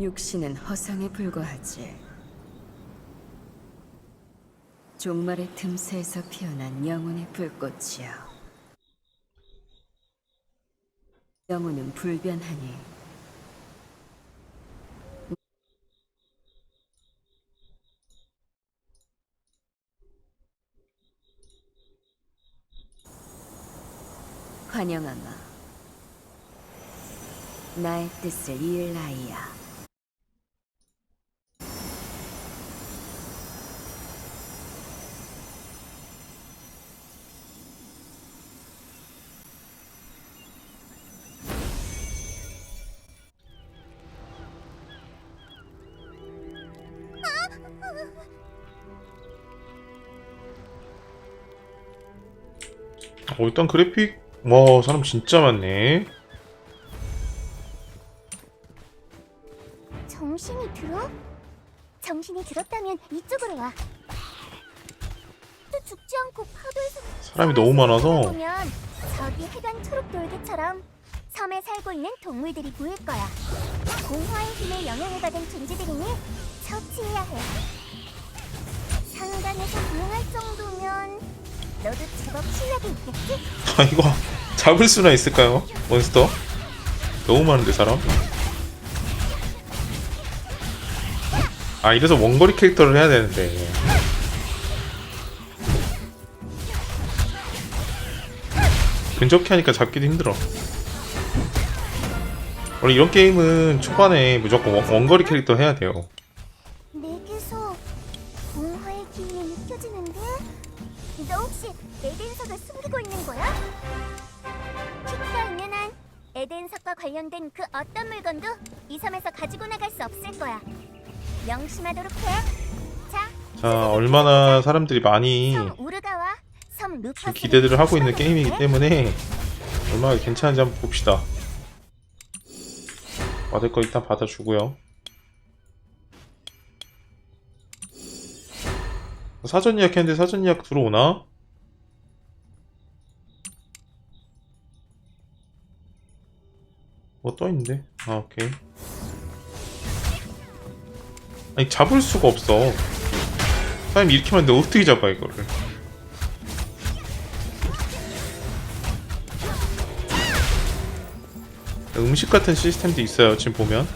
육신은 허상에 불과하지. 종말의 틈새에서 피어난 영혼의 불꽃이야. 영혼은 불변하니 환영하마. 나의 뜻을 이을 나이야. 어, 일단 그래픽 와 사람 진짜 많네 정신이 들어? 정신이 들었다면 이쪽으로 와. 또 죽지 않고 파도에서 사람이 너무 많아서 보면 저기 해변 초록 돌개처럼 섬에 살고 있는 동물들이 보일 거야. 공화의 힘에 영향을 받은 존재들이니 처치해야 해. 상단에서 부응할 정도면 너도 제법 실력이 있겠지? 아 이거 잡을 수나 있을까요? 몬스터? 너무 많은데 사람? 아 이래서 원거리 캐릭터를 해야 되는데. 근접히 하니까 잡기도 힘들어. 원래 이런 게임은 초반에 무조건 원- 원거리 캐릭터 해야 돼요. 내게서 공화의 기운이 느껴지는데? 너 혹시 에덴석을 숨기고 있는 거야? 키가 있는 한 에덴석과 관련된 그 어떤 물건도 이 섬에서 가지고 나갈 수 없을 거야. 명심하도록 해. 자, 자 얼마나 사람들이 많이 섬 우르가와 섬. 기대들을 하고 있는 게임이기 때문에 얼마나 괜찮은지 한번 봅시다. 받을 거 일단 받아주고요. 사전 예약했는데 사전 예약 들어오나? 뭐 떠있는데? 아 오케이 아니 잡을 수가 없어 사람이 이렇게 많은데 어떻게 잡아 이거를 음식 같은 시스템도 있어요 지금 보면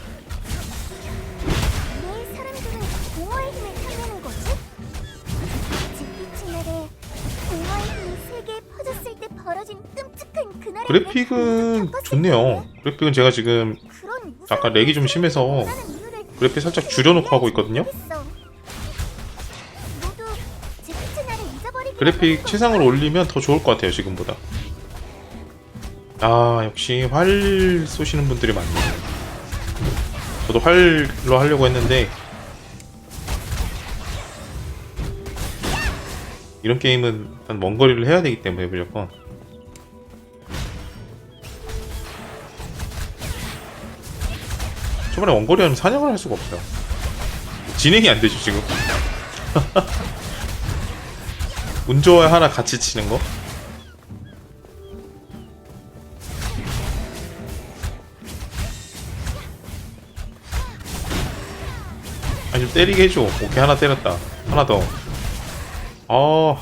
그래픽은 좋네요. 그래픽은 제가 지금 아까 렉이 좀 심해서 그래픽 살짝 줄여놓고 하고 있거든요. 그래픽 최상으로 올리면 더 좋을 것 같아요 지금보다. 아 역시 활 쏘시는 분들이 많네요 저도 활로 하려고 했는데 이런 게임은 일단 먼 거리를 해야 되기 때문에 무조건 초반에 원거리 하면 사냥을 할 수가 없어요 진행이 안 되죠 지금? 운 좋아야 하나 같이 치는 거? 아니 좀 때리게 해줘. 오케이 하나 때렸다. 하나 더. 아...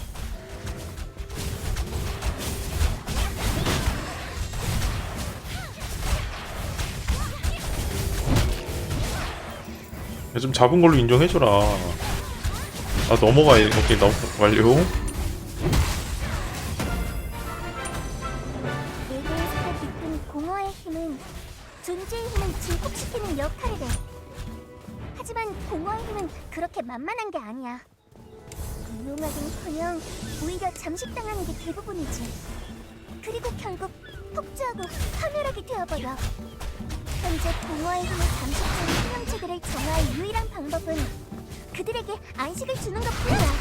좀 잡은 걸로 인정해줘라 아 넘어가 오케이 넘 완료 만만한 게 아니야. 유용하긴커녕 오히려 잠식당하는 게 대부분이지. 그리고 결국 폭주하고 파멸하게 되어버려. 현재 공허의 힘을 잠식하는 생명체들을 정화할 유일한 방법은 그들에게 안식을 주는 것뿐이야.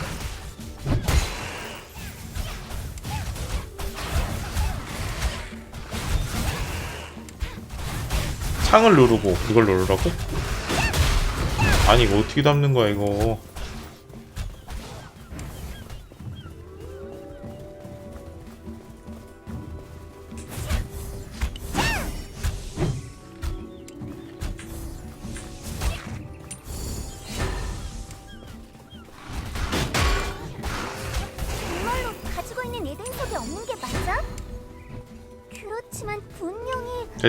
창을 누르고 이걸 누르라고? 아니 이거 어떻게 담는 거야 이거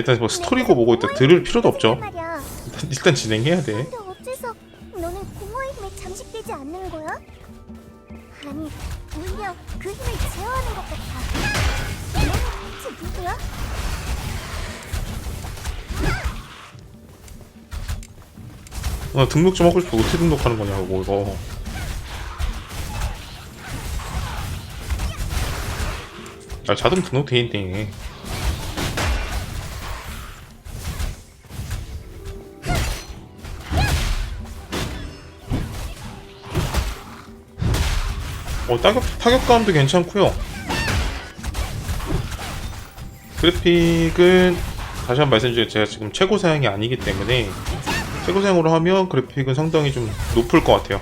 일단 뭐 스토리고 뭐고 일단 들을 필요도 없죠. 말이야. 일단, 일단 진행해야 돼. 근데 어째서 너는 공허의 힘에 잠식되지 않는 거야? 아니, 오히려 그 힘을 제어하는 것 같아. 너는 대체 누구야? 나 등록 좀 하고 싶어. 어떻게 등록하는 거냐고 이거. 아 자동 등록 돼 있네. 어 타격 타격감도 괜찮고요. 그래픽은 다시 한 번 말씀드리면 제가 지금 최고 사양이 아니기 때문에 최고 사양으로 하면 그래픽은 상당히 좀 높을 것 같아요.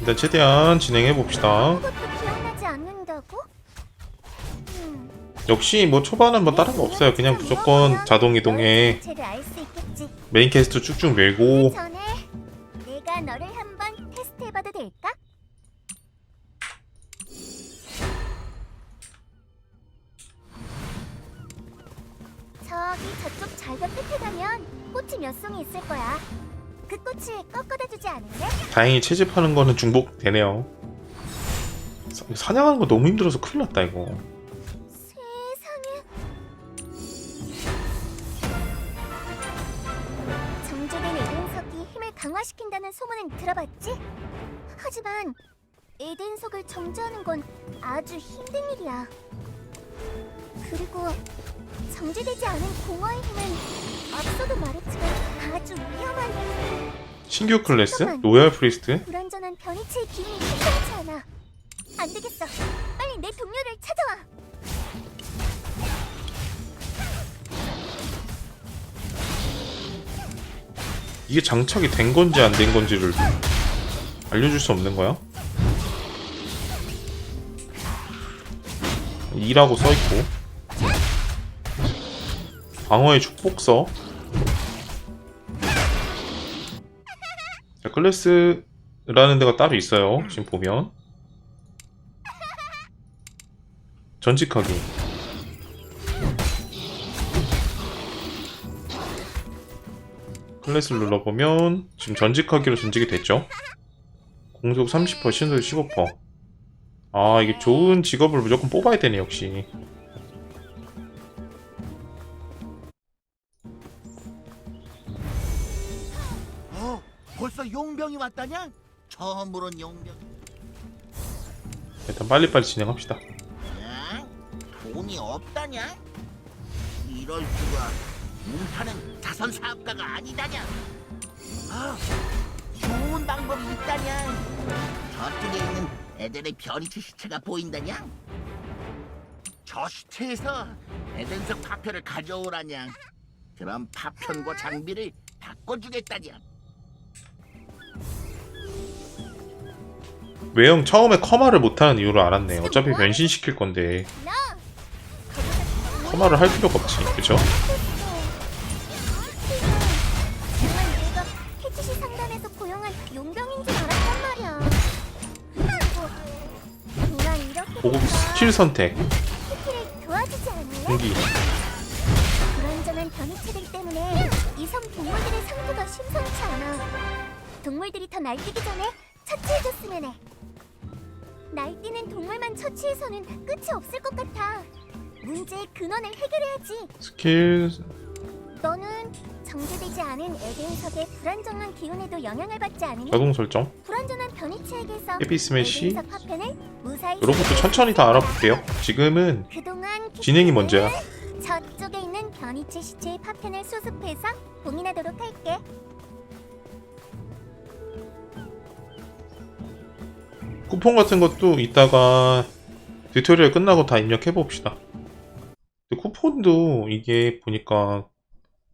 일단 최대한 진행해 봅시다. 음, 역시 뭐 초반은 뭐 다른 거 없어요. 그냥 무조건 자동 이동에 있겠지. 메인 캐스트 쭉쭉 그 밀고 다행히 채집하는 거는 중복되네요. 사- 사냥하는 거 너무 힘들어서 큰일 났다 이거. 정제된 에덴석이 힘을 강화시킨다는 소문은 들어봤지? 하지만 에덴석을 정제하는 건 아주 힘든 일이야. 그리고 정제되지 않은 공허의 힘은 앞서도 말했지만 아주 위험한 신규 클래스 로얄 프리스트 불완전한 변이체의 기운이 심상치 않아. 안 되겠어. 빨리 내 동료를 찾아와. 이게 장착이 된 건지 안 된 건지를 알려줄 수 없는 거야? 2라고 써있고 방어의 축복서 클래스라는 데가 따로 있어요 지금 보면. 전직하기. 클래스를 눌러보면 지금 전직하기로 전직이 됐죠? 공속 30% 신도율 15%아 이게 좋은 직업을 무조건 뽑아야 되네 역시 벌써 용병이 왔다냐? 처음 보는 용병. 일단 빨리빨리 진행합시다 야? 돈이 없다냐? 이럴 수가. 뭉타는 자선 사업가가 아니다냐? 아, 좋은 방법이 있다냐? 저쪽에 있는 에덴의 변이체 시체가 보인다냐? 저 시체에서 에덴석 파편을 가져오라냐? 그럼 파편과 장비를 바꿔주겠다냐? 외형 처음에 커마를 못하는 이유를 알았네 어차피 변신시킬 건데 너. 커마를 할 필요가 없지 그쵸? 고급 스킬 선택? 공기 불완전한 변이체들 때문에 이섬 동물들의 상태가 심상치 않아. 동물들이 더 날뛰기 전에 처치해줬으면 해. 날뛰는 동물만 처치해서는 끝이 없을 것 같아. 문제의 근원을 해결해야지. 스킬 너는 정제되지 않은 에덴석의 불안정한 기운에도 영향을 받지 않으니 자동 설정 불완전한 변이체에게서 헤비 스매시 에덴석 무사히 것도 천천히 다 알아볼게요 지금은 그동안 진행이 먼저야 저쪽에 있는 변이체 시체의 파편을 수습해서 봉인하도록 할게. 쿠폰 같은 것도 이따가 튜토리얼 끝나고 다 입력해 봅시다. 쿠폰도 이게 보니까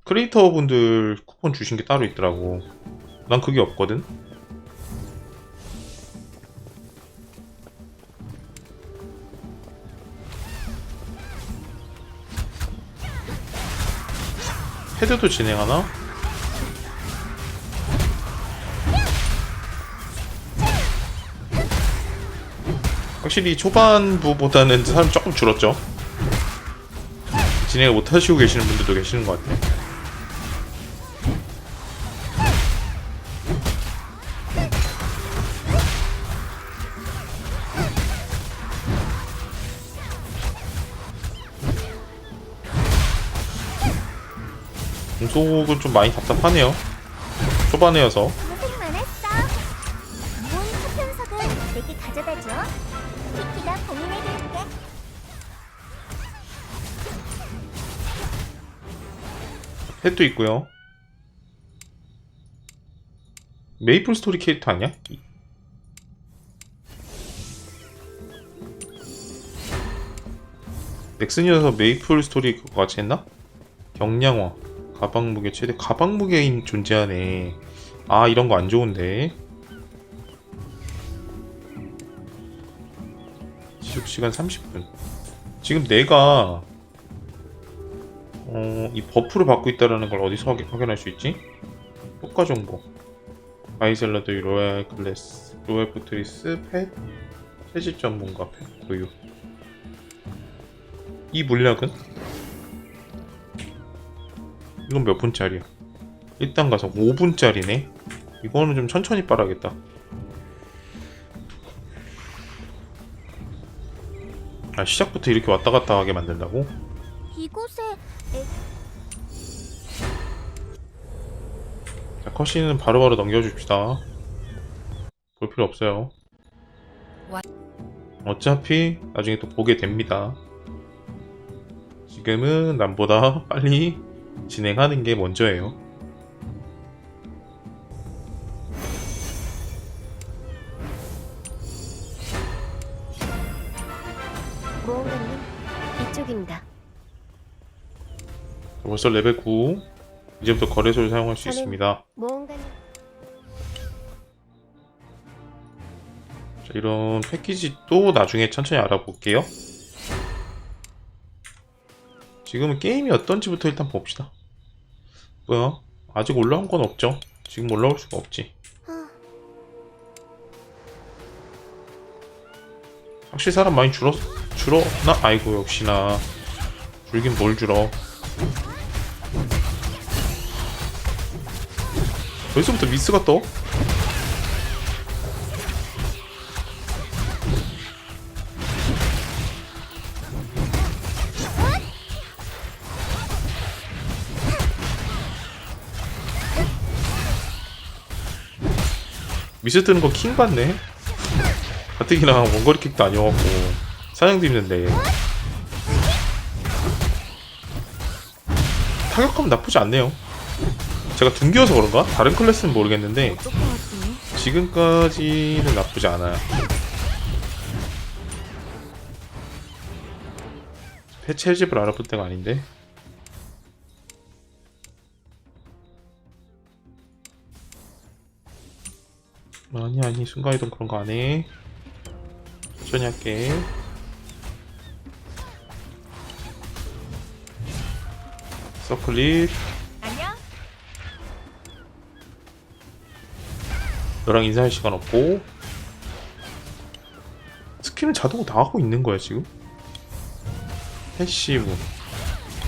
크리에이터 분들 쿠폰 주신 게 따로 있더라고. 난 그게 없거든. 헤드도 진행하나? 확실히 초반부보다는 사람 조금 줄었죠. 진행을 못 하시고 계시는 분들도 계시는 것 같아요. 공속은 좀 많이 답답하네요. 초반에여서. 키키가 고민해줄게. 펫도 있고요. 메이플 스토리 캐릭터 아니야? 이- 넥슨이어서 메이플 스토리 그거 같이 했나? 경량화 가방 무게 최대 가방 무게인 존재하네. 아 이런 거 안 좋은데. 지속 시간 30분. 지금 내가 어, 이 버프를 받고 있다는 걸 어디서 확인, 확인할 수 있지? 효과 정보. 아이샐러드, 로얄 클래스, 로얄 포트리스, 펫, 채집 전문가, 펫, 고유. 이 물약은? 이건 몇 분짜리야? 일단 가서 5분짜리네? 이거는 좀 천천히 빨아야겠다. 아, 시작부터 이렇게 왔다 갔다 하게 만든다고? 이곳에 애... 자, 컷신은 바로바로 넘겨줍시다. 볼 필요 없어요. 와- 어차피 나중에 또 보게 됩니다. 지금은 남보다 빨리 진행하는 게 먼저예요. 모험가님 이쪽입니다. 자, 벌써 레벨 9. 이제부터 거래소를 사용할 수 저는- 있습니다. 모험가님 자, 이런 패키지도 나중에 천천히 알아볼게요. 지금은 게임이 어떤지부터 일단 봅시다. 뭐야? 아직 올라온 건 없죠? 지금 올라올 수가 없지. 아, 확실히 사람 많이 줄었, 줄었나? 아이고, 역시나. 줄긴 뭘 줄어. 벌써부터 미스가 떠? 미스 뜨는 거 킹 받네? 가뜩이나 원거리 킥도 아니어갖고 사냥도 힘든데. 타격감 나쁘지 않네요. 제가 둔기여서 그런가? 다른 클래스는 모르겠는데? 지금까지는 나쁘지 않아요. 패치해집을 알아볼 때가 아닌데. 아니 아니 순간이동 그런 거 안해. 천천히 할게 서클릿 안녕. 너랑 인사할 시간 없고. 스킬은 자동으로 다 하고 있는 거야 지금? 패시브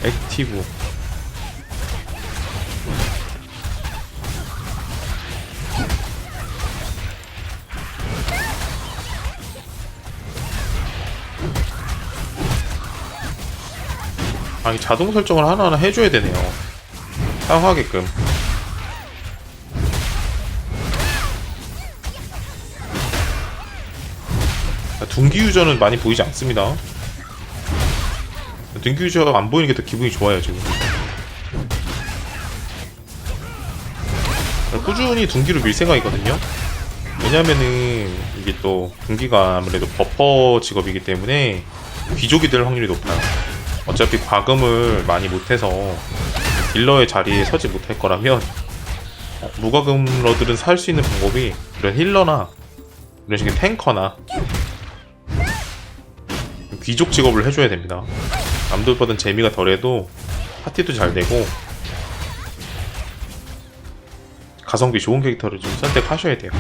액티브 아, 이 자동 설정을 하나하나 해줘야 되네요. 사용하게끔. 둔기 유저는 많이 보이지 않습니다. 둔기 유저 안 보이는 게 더 기분이 좋아요, 지금. 꾸준히 둔기로 밀 생각이거든요. 왜냐면은 이게 또 둔기가 아무래도 버퍼 직업이기 때문에 귀족이 될 확률이 높아요. 어차피 과금을 많이 못해서 딜러의 자리에 서지 못할 거라면 어, 무과금 러들은 살 수 있는 방법이 이런 힐러나 이런 식의 탱커나 귀족 직업을 해줘야 됩니다. 남들보단 재미가 덜해도 파티도 잘 되고 가성비 좋은 캐릭터를 좀 선택하셔야 돼요.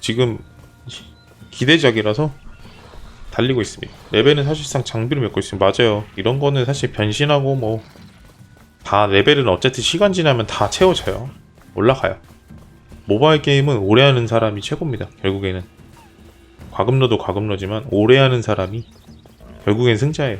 지금 기대작이라서 달리고 있습니다. 레벨은 사실상 장비로 메고 있으면 맞아요. 이런 거는 사실 변신하고 뭐 다 레벨은 어쨌든 시간 지나면 다 채워져요. 올라가요. 모바일 게임은 오래 하는 사람이 최고입니다. 결국에는 과금러도 과금러지만 오래 하는 사람이 결국엔 승자예요.